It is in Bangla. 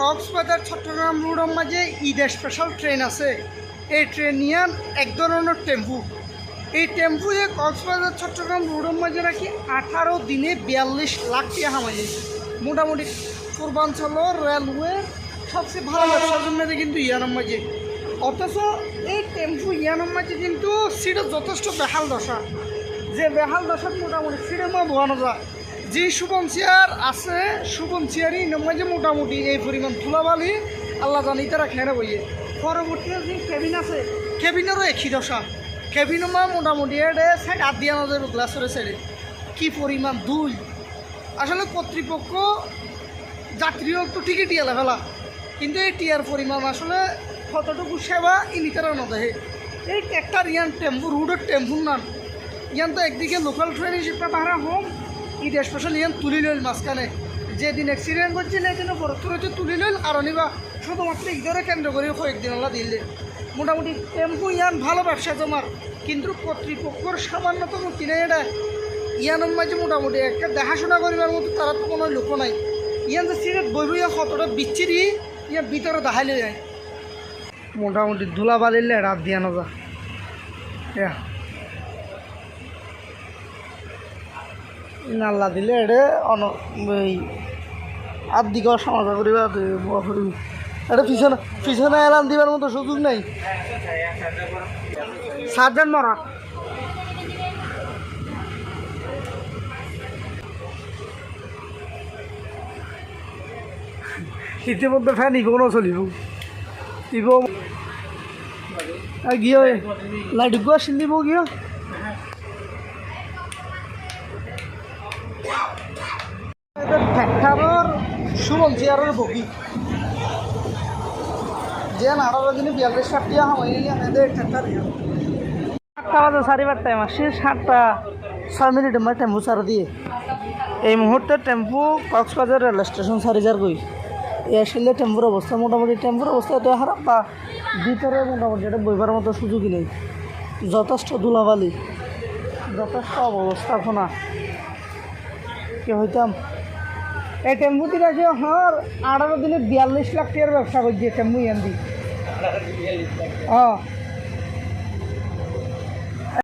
কক্সবাজার, চট্টগ্রাম রোডের মাঝে ঈদের স্পেশাল ট্রেন আছে। এই ট্রেন নিয়ে এক ধরনের টেম্পু এই টেম্পু যে কক্সবাজার, চট্টগ্রাম রোডের মাঝে নাকি আঠারো দিনে বিয়াল্লিশ লাখ টাকা হামাই মোটামুটি পূর্বাঞ্চল রেলওয়ে সবচেয়ে ভালো ব্যবসার জন্য কিন্তু ইয়ানোর মাঝে। অথচ এই টেম্পু ইয়ানোর মাঝে কিন্তু সিটের যথেষ্ট বেহাল দশা। যে বেহাল দশাত মোটামুটি সিটে মা বোয়ানো যায়। যে শুভম চেয়ার আছে, শুভম চেয়ারই মাঝে মোটামুটি এই পরিমাণ ধুলাবালি, আল্লাহ জানি তারা খেয়ে বইয়ে পরবর্তী যে কেবিন আছে, কেবিনেরও একই দশা। কেবিনও মা মোটামুটি এটা সাইড হাত দিয়ে আমাদের গ্লাসের সাইডে কি পরিমাণ দুই আসলে কর্তৃপক্ষ যাত্রীও একটু টিকিট দিয়ে ফেলা কিন্তু এই টিয়ার পরিমাণ আসলে কতটুকু সেবা, ইনি তারা নদেহে। এই একটা ইয়ান টেম্পু রুডের টেম্পু নান। ইয়ান তো একদিকে লোকাল ট্রেন হিসেবে ভাড়া হোম ঈদ স্পেশাল ইয়ান তুলি লইল মাঝখানে। যেদিন অ্যাক্সিডেন্ট করছে না এদিনও বরফর হচ্ছে তুলি লইল, আর অনিবা শুধুমাত্র ঈদরে কেন্দ্র করে কয়েকদিন আল্লাহ দিলে। মোটামুটি টেম্পু ইয়ান ভালো ব্যবসা জমার, কিন্তু কর্তৃপক্ষর সামান্যতম কিনে এটা। ইয়ানের মাঝে মোটামুটি একটা দেখাশোনা করিবার মতো তারা তো কোনো লোক নাই। ইয়ান যে সিরেট বই বইয়া কতটা বিচ্ছিরি ইয়ান ভিতরে দেখাইলে যায়। মোটামুটি ধুলা বালিলে রাত দিয়া নজা। ইয়া নাল্লা দিলে এড়ে অন এই আর দিকে সমাজা করিবা করিবি এটা পিছনে পিছনে এলাম দিবার মতো সুযোগ নাই। সাতজন মরা। ইতিমধ্যে ফ্যান ইগোনো চলিব। ইগো গিয়ে লাইট গো চিন্দিব গিয়ে। ট্র্যাক্টরের সুরল চেয়ারের বগি। যে আঠারো দিনে বিয়াল্লিশ ষাট টিয়া হয় এদের ট্র্যাক্টর সাতটা বাজে সারিবার টাইম আসছে সাতটা ছয় মিনিট আমার টেম্পু সার দিয়ে। এই মুহূর্তে টেম্পু কক্সবাজার রেল স্টেশন সারি যার গই। এই আসলে টেম্পুর অবস্থা মোটামুটি, টেম্পুর অবস্থা এত খারাপ বা ভিতরে মোটামুটি এটা বইবার মতো সুযোগই নেই। যথেষ্ট ধুলাবালি, যথেষ্ট অবস্থাপনা। কে হইতাম? এই টেম্পু দিয়ে আছে হর আঠারো দিনে বিয়াল্লিশ লাখ টাকার ব্যবসা করছে টেম্পু এনদি হ্যাঁ